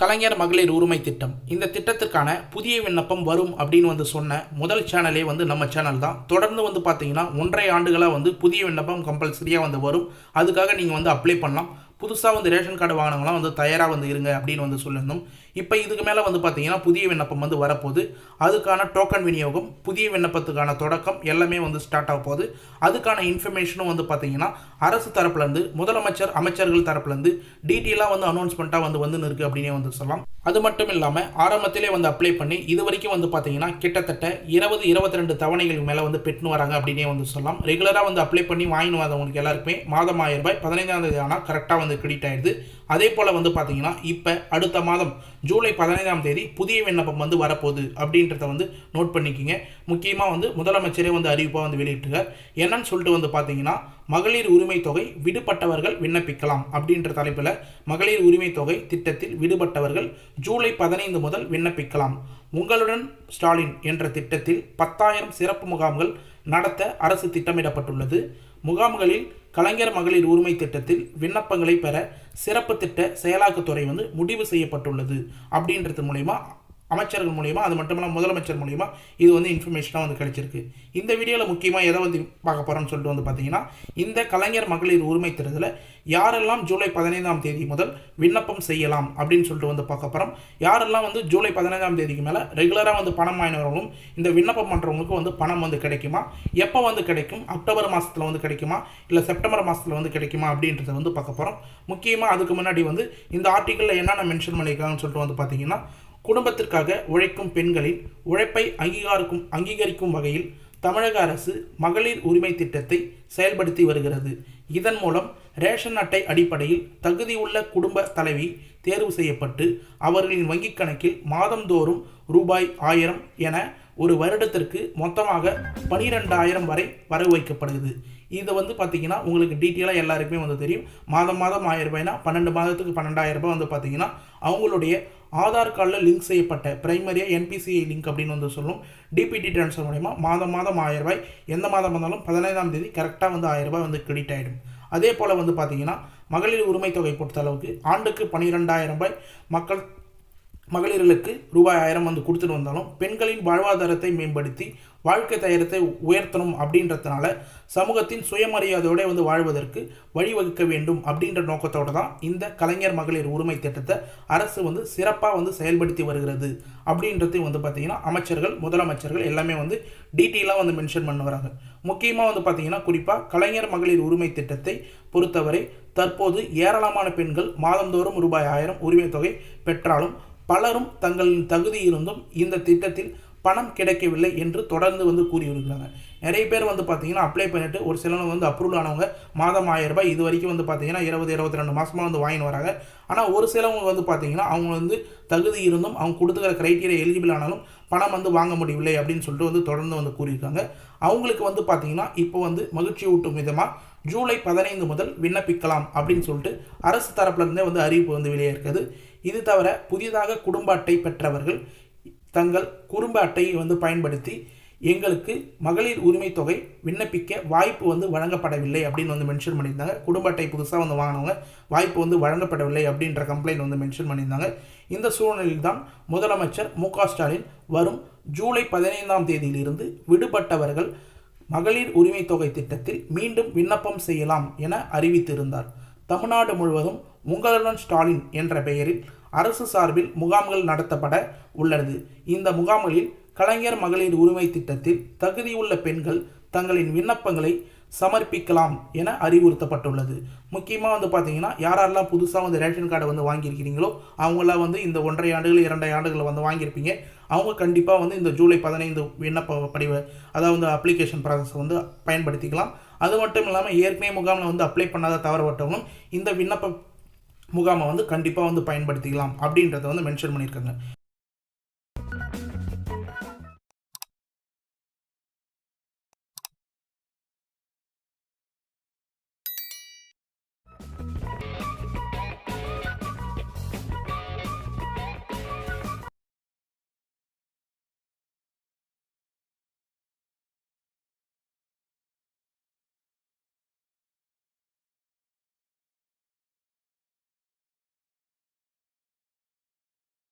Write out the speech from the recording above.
கலைஞர் மகளிர் உரிமை திட்டம். இந்த திட்டத்திற்கான புதிய விண்ணப்பம் வரும் அப்படின்னு வந்து சொன்ன முதல் சேனலே வந்து நம்ம சேனல் தான். தொடர்ந்து வந்து பார்த்தீங்கன்னா ஒன்றரை ஆண்டுகளாக வந்து புதிய விண்ணப்பம் கம்பல்சரியாக வந்து வரும். அதுக்காக நீங்கள் வந்து அப்ளை பண்ணலாம். புதுசாக வந்து ரேஷன் கார்டு வாங்கினவங்களாம் வந்து தயாராக வந்து இருங்க அப்படின்னு வந்து சொல்லியிருந்தோம். இப்போ இதுக்கு மேலே வந்து பார்த்தீங்கன்னா புதிய விண்ணப்பம் வந்து வரப்போகுது. அதுக்கான டோக்கன் விநியோகம் புதிய விண்ணப்பத்துக்கான தொடக்கம் எல்லாமே வந்து ஸ்டார்ட் ஆக போகுது. அதுக்கான இன்ஃபர்மேஷனும் வந்து பார்த்தீங்கன்னா அரசு தரப்புலேருந்து முதலமைச்சர் அமைச்சர்கள் தரப்புலேருந்து டீட்டெயிலாக வந்து அனௌன்ஸ்மெண்ட்டாக வந்து வந்து இருக்குது அப்படின்னே வந்து சொல்லலாம். அது மட்டும் இல்லாமல் ஆரம்பத்திலே வந்து அப்ளை பண்ணி இது வரைக்கும் வந்து பார்த்தீங்கன்னா கிட்டத்தட்ட இருபது இருபத்தி ரெண்டு தவணைகளுக்கு மேலே வந்து பெற்றுன்னு வராங்க அப்படின்னே வந்து சொல்லலாம். ரெகுலராக வந்து அப்ளை பண்ணி வாங்கினு வந்தவங்களுக்கு எல்லாருக்குமே மாதம் ஆயிரம் ரூபாய் பதினைந்தாம் தேதி ஆனால் கரெக்டாக வந்து கிரெடிட் ஆயிடுது. அதே போல் வந்து பார்த்தீங்கன்னா இப்போ அடுத்த மாதம் ஜூலை பதினைந்தாம் தேதி புதிய விண்ணப்பம் வந்து வரப்போகுது அப்படின்றத வந்து நோட் பண்ணிக்கிங்க. முக்கியமாக வந்து முதலமைச்சரே வந்து அறிவிப்பாக வந்து வெளியிட்டிருக்கார். என்னன்னு சொல்லிட்டு வந்து பார்த்தீங்கன்னா மகளிர் உரிமை தொகை விடுபட்டவர்கள் விண்ணப்பிக்கலாம் அப்படின்ற தலைப்பில் மகளிர் உரிமை தொகை திட்டத்தில் விடுபட்டவர்கள் ஜூலை பதினைந்து முதல் விண்ணப்பிக்கலாம். உங்களுடன் ஸ்டாலின் என்ற திட்டத்தில் பத்தாயிரம் சிறப்பு முகாம்கள் நடத்த அரசு திட்டமிடப்பட்டுள்ளது. முகாம்களில் கலைஞர் மகளிர் உரிமை திட்டத்தில் விண்ணப்பங்களை பெற சிறப்பு திட்ட செயலாக்கத்துறை வந்து முடிவு செய்யப்பட்டுள்ளது அப்படின்றது மூலயமா அமைச்சர்கள் மூலிமா அது மட்டும் இல்லாமல் முதலமைச்சர் மூலியமா இது வந்து இன்ஃபர்மேஷனாக வந்து கிடைச்சிருக்கு. இந்த வீடியோவில் முக்கியமாக எதை வந்து பார்க்க போகிறோம்னு சொல்லிட்டு வந்து பார்த்தீங்கன்னா இந்த கலைஞர் மகளிர் உரிமை தேர்தலில் யாரெல்லாம் ஜூலை பதினைந்தாம் தேதி முதல் விண்ணப்பம் செய்யலாம் அப்படின்னு சொல்லிட்டு வந்து பார்க்க போகிறோம் யாரெல்லாம் வந்து ஜூலை பதினைந்தாம் தேதிக்கு மேலே ரெகுலராக வந்து பணம் வாங்கினவங்களும் இந்த விண்ணப்பம் பண்ணுறவங்களுக்கு வந்து பணம் வந்து கிடைக்குமா? எப்போ வந்து கிடைக்கும்? அக்டோபர் மாதத்தில் வந்து கிடைக்குமா? இல்லை செப்டம்பர் மாதத்தில் வந்து கிடைக்குமா? அப்படின்றத வந்து பார்க்க போகிறோம் முக்கியமாக அதுக்கு முன்னாடி வந்து இந்த ஆர்டிக்கலில் என்னென்ன மென்ஷன் பண்ணியிருக்காங்கன்னு சொல்லிட்டு வந்து பார்த்தீங்கன்னா குடும்பத்திற்காக உழைக்கும் பெண்களின் உழைப்பை அங்கீகாரிக்கும் அங்கீகரிக்கும் வகையில் தமிழக அரசு மகளிர் உரிமை திட்டத்தை செயல்படுத்தி வருகிறது. இதன் மூலம் ரேஷன் அட்டை அடிப்படையில் தகுதியுள்ள குடும்ப தலைவி தேர்வு செய்யப்பட்டு அவர்களின் வங்கிக் கணக்கில் மாதந்தோறும் ரூபாய் ஆயிரம் என ஒரு வருடத்திற்கு மொத்தமாக பனிரெண்டாயிரம் வரை வரவு வைக்கப்படுகிறது. இதை வந்து பார்த்தீங்கன்னா உங்களுக்கு டீட்டெயிலாக எல்லாருக்குமே வந்து தெரியும். மாதம் மாதம் ஆயிரம் ரூபாய்னா பன்னெண்டு மாதத்துக்கு பன்னெண்டாயிரம் ரூபாய் வந்து பார்த்தீங்கன்னா அவங்களுடைய ஆதார் கார்டில் லிங்க் செய்யப்பட்ட பிரைமரியாக என்பிசிஐ லிங்க் அப்படின்னு வந்து சொல்லும். டிபிடி ட்ரான்ஸ்ஃபர் மூலயமா மாதம் மாதம் ஆயிரம் ரூபாய் எந்த மாதம் வந்தாலும் பதினைந்தாம் தேதி கரெக்டாக வந்து ஆயிரம் ரூபாய் வந்து கிரெடிட் ஆகிடும் அதே போல் வந்து பார்த்தீங்கன்னா மகளிர் உரிமை தொகை பொறுத்த அளவுக்கு ஆண்டுக்கு பன்னிரெண்டாயிரம் ரூபாய் மக்கள் மகளிர்களுக்கு ரூபாய் ஆயிரம் வந்து கொடுத்துட்டு வந்தாலும் பெண்களின் வாழ்வாதாரத்தை மேம்படுத்தி வாழ்க்கை தயாரத்தை உயர்த்தணும் அப்படின்றதுனால சமூகத்தின் சுயமரியாதையோட வந்து வாழ்வதற்கு வழிவகுக்க வேண்டும் அப்படின்ற நோக்கத்தோடு தான் இந்த கலைஞர் மகளிர் உரிமை திட்டத்தை அரசு வந்து சிறப்பாக வந்து செயல்படுத்தி வருகிறது அப்படின்றதையும் வந்து பார்த்திங்கன்னா அமைச்சர்கள் முதலமைச்சர்கள் எல்லாமே வந்து டீட்டெயிலாக வந்து மென்ஷன் பண்ண வராங்க முக்கியமாக வந்து பார்த்திங்கன்னா குறிப்பாக கலைஞர் மகளிர் உரிமை திட்டத்தை பொறுத்தவரை தற்போது ஏராளமான பெண்கள் மாதந்தோறும் ரூபாய் ஆயிரம் உரிமை தொகை பெற்றாலும் பலரும் தங்களின் தகுதி இருந்தும் இந்த திட்டத்தில் பணம் கிடைக்கவில்லை என்று தொடர்ந்து வந்து கூறி நிறைய பேர் வந்து பார்த்தீங்கன்னா அப்ளை பண்ணிட்டு ஒரு சிலவங்க வந்து அப்ரூவல் ஆனவங்க மாதம் ஆயிரம் ரூபாய் இது வரைக்கும் வந்து பார்த்தீங்கன்னா இருபது இருபத்தி ரெண்டு மாதமாக வந்து வாங்கின்னு வராங்க. ஆனால் ஒரு சிலவங்க வந்து பார்த்தீங்கன்னா அவங்க வந்து தகுதி இருந்தும் அவங்க கொடுத்துக்கிற க்ரைட்டீரியா எலிஜிபிள் ஆனாலும் பணம் வந்து வாங்க முடியவில்லை அப்படின்னு சொல்லிட்டு வந்து தொடர்ந்து வந்து கூறியிருக்காங்க. அவங்களுக்கு வந்து பார்த்தீங்கன்னா இப்போ வந்து மகிழ்ச்சி ஊட்டும் விதமாக ஜூலை பதினைந்து முதல் விண்ணப்பிக்கலாம் அப்படின்னு சொல்லிட்டு அரசு தரப்புலேருந்தே வந்து அறிவிப்பு வந்து வெளியே இருக்குது. இது தவிர புதிதாக குடும்ப அட்டை பெற்றவர்கள் தங்கள் குடும்ப அட்டையை வந்து பயன்படுத்தி எங்களுக்கு மகளிர் உரிமை தொகை விண்ணப்பிக்க வாய்ப்பு வந்து வழங்கப்படவில்லை அப்படின்னு வந்து மென்ஷன் பண்ணியிருந்தாங்க. குடும்ப அட்டை புதுசாக வந்து வாங்கினவங்க வாய்ப்பு வந்து வழங்கப்படவில்லை அப்படின்ற கம்ப்ளைண்ட் வந்து மென்ஷன் பண்ணியிருந்தாங்க. இந்த சூழ்நிலையில் தான் முதலமைச்சர் மு ஸ்டாலின் வரும் ஜூலை பதினைந்தாம் தேதியிலிருந்து விடுபட்டவர்கள் மகளிர் உரிமை தொகை திட்டத்தில் மீண்டும் விண்ணப்பம் செய்யலாம் என அறிவித்திருந்தார். தமிழ்நாடு முழுவதும் உங்களுடன் ஸ்டாலின் என்ற பெயரில் அரசு சார்பில் முகாம்கள் நடத்தப்பட உள்ளது. இந்த முகாம்களில் கலைஞர் மகளிர் உரிமை திட்டத்தில் தகுதியுள்ள பெண்கள் தங்களின் விண்ணப்பங்களை சமர்ப்பிக்கலாம் என அறிவுறுத்தப்பட்டுள்ளது. முக்கியமாக வந்து பார்த்தீங்கன்னா யாரெல்லாம் புதுசாக வந்து ரேஷன் கார்டை வந்து வாங்கியிருக்கிறீங்களோ அவங்களாம் வந்து இந்த ஒன்றரை ஆண்டுகள் இரண்டரை ஆண்டுகள் வந்து வாங்கியிருப்பீங்க. அவங்க கண்டிப்பாக வந்து இந்த ஜூலை பதினைந்து விண்ணப்ப படிவ அதாவது அப்ளிகேஷன் ப்ராசஸ் வந்து பயன்படுத்திக்கலாம். அது மட்டும் இல்லாமல் ஏற்கனவே முகாமில் வந்து அப்ளை பண்ணாத தவறப்பட்டவங்களும் இந்த விண்ணப்ப முகாமை வந்து கண்டிப்பாக வந்து பயன்படுத்திக்கலாம் அப்படின்றத வந்து மென்ஷன் பண்ணியிருக்காங்க.